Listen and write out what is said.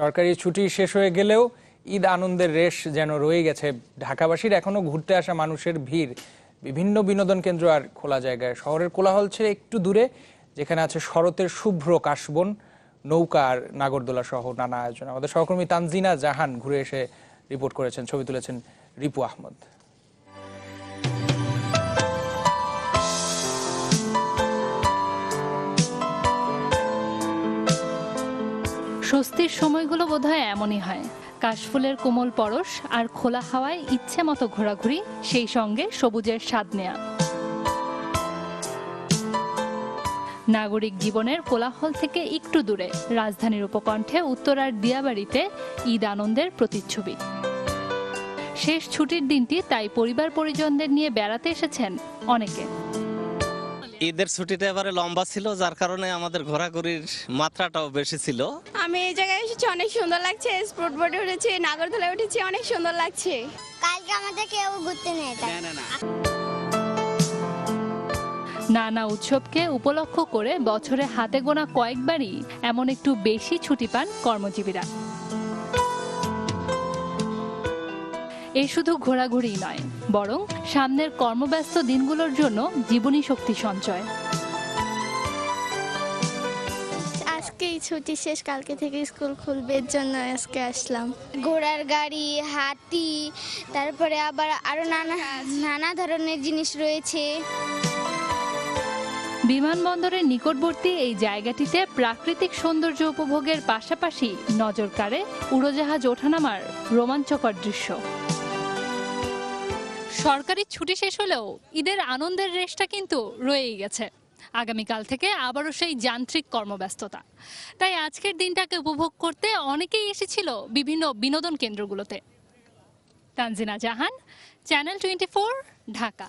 সরকারি ছুটি শেষ হয়ে গেলেও ঈদ আনন্দের রেশ যেন রয়ে গেছে। ঢাকাবাসীর এখনও ঘুরতে আসা মানুষের ভিড়। বিভিন্ন বিনোদন কেন্দ্র আর খোলা জায়গায়। শহরের কোলাহল ছেড়ে একটু দূরে, যেখানে আছে শরতের শুভ্র কাশবন, নৌকা আর নাগরদোলা সহ নানা আয়োজন। আমাদের সহকর্মী তানজিনা জাহান ঘুরে এসে রিপোর্ট করেছেন, ছবি তুলেছেন রিপু আহমদ। স্বস্তির সময়গুলো বোধহয় এমনই হয়। কাশফুলের কোমল পরশ আর খোলা হাওয়ায় ইচ্ছে মতো ঘোরাঘুরি, সেই সঙ্গে সবুজের স্বাদ নেয়া। নাগরিক জীবনের কোলাহল থেকে একটু দূরে, রাজধানীর উপকণ্ঠে উত্তরার দিয়াবাড়িতে ঈদ আনন্দের প্রতিচ্ছবি। শেষ ছুটির দিনটি তাই পরিবার পরিজনদের নিয়ে বেড়াতে এসেছেন অনেকে। ঈদের ছুটিটা এবারে লম্বা ছিল যার কারণে আমাদের ঘোরাঘুরির মাত্রাটাও বেশি ছিল। আমি এই জায়গায় এসেছি অনেক সুন্দর লাগছে। স্পোর্ট বোর্ডে উঠেছি নাগরদোলায় উঠেছি অনেক সুন্দর লাগছে। কালকে আমাদের কেউ ঘুরতে নেই না। নানা উৎসবকে উপলক্ষ করে বছরে হাতে গোনা কয়েকবারই এমন একটু বেশি ছুটি পান কর্মজীবীরা। এ শুধু ঘোরাঘুরি নয়, বরং সামনের কর্মব্যস্ত দিনগুলোর জন্য জীবনী শক্তি সঞ্চয়। আজকেই ছুটি শেষ, কালকে থেকে স্কুল খুলবে জন্য আজকে আসলাম। ঘোড়ার গাড়ি, হাতি, তারপরে আবার আরও নানা নানা ধরনের জিনিস রয়েছে। বিমানবন্দরের নিকটবর্তী এই জায়গাটিতে প্রাকৃতিক সৌন্দর্য উপভোগের পাশাপাশি নজর কাড়ে উড়োজাহাজ ওঠানামার রোমাঞ্চকর দৃশ্য। সরকারি ছুটি শেষ হলেও ঈদের আনন্দের রেশটা কিন্তু রয়েই গেছে। আগামীকাল থেকে আবারও সেই যান্ত্রিক কর্মব্যস্ততা। তাই আজকের দিনটাকে উপভোগ করতে অনেকেই এসেছিল বিভিন্ন বিনোদন কেন্দ্রগুলোতে। Tanjina Jahan, channel twenty Dhaka.